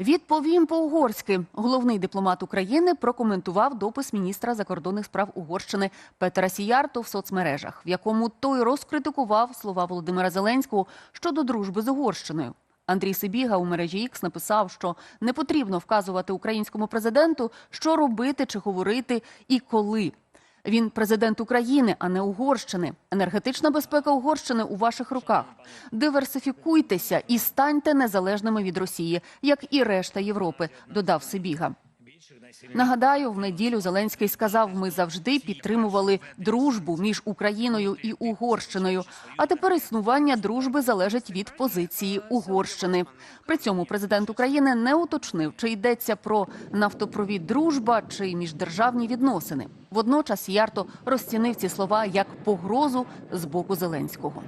Відповім по-угорськи. Головний дипломат України прокоментував допис міністра закордонних справ Угорщини Петера Сіярто в соцмережах, в якому той розкритикував слова Володимира Зеленського щодо дружби з Угорщиною. Андрій Сибіга у мережі X написав, що не потрібно вказувати українському президенту, що робити чи говорити і коли. Він президент України, а не Угорщини. Енергетична безпека Угорщини у ваших руках. Диверсифікуйтеся і станьте незалежними від Росії, як і решта Європи, додав Сибіга. Нагадаю, в неділю Зеленський сказав: ми завжди підтримували дружбу між Україною і Угорщиною. А тепер існування дружби залежить від позиції Угорщини. При цьому президент України не уточнив, чи йдеться про нафтопровід дружба чи міждержавні відносини. Водночас Ярто розцінив ці слова як погрозу з боку Зеленського.